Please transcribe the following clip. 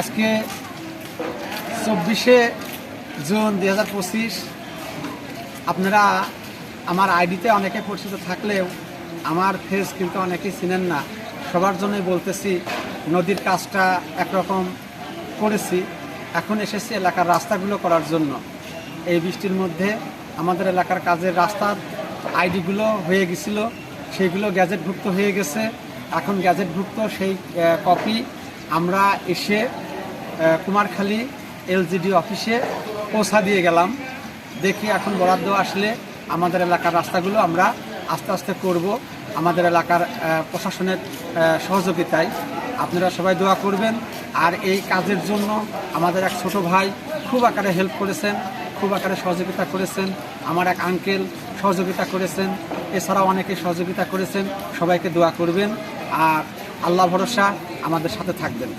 আজকে চব্বিশে জুন দুই হাজার পঁচিশ, আপনারা আমার আইডিতে অনেকে পরিচিত থাকলেও আমার ফেস কিন্তু অনেকেই চিনেন না। সবার জন্যই বলতেছি, নদীর কাজটা একরকম করেছি, এখন এসেছি এলাকার রাস্তাগুলো করার জন্য। এই বৃষ্টির মধ্যে আমাদের এলাকার কাজের রাস্তার আইডিগুলো হয়ে গেছিল সেইগুলো গ্যাজেটভুক্ত হয়ে গেছে। এখন গ্যাজেটভুক্ত সেই কপি আমরা এসে কুমারখালী এলজিডি অফিসে পৌঁছা দিয়ে গেলাম। দেখি এখন বরাদ্দ আসলে আমাদের এলাকার রাস্তাগুলো আমরা আস্তে আস্তে করব আমাদের এলাকার প্রশাসনের সহযোগিতায়। আপনারা সবাই দোয়া করবেন। আর এই কাজের জন্য আমাদের এক ছোট ভাই খুব আকারে হেল্প করেছেন, খুব আকারে সহযোগিতা করেছেন। আমার এক আঙ্কেল সহযোগিতা করেছেন, এছাড়াও অনেকে সহযোগিতা করেছেন। সবাইকে দোয়া করবেন। আর আল্লাহ ভরসা আমাদের সাথে থাকবেন।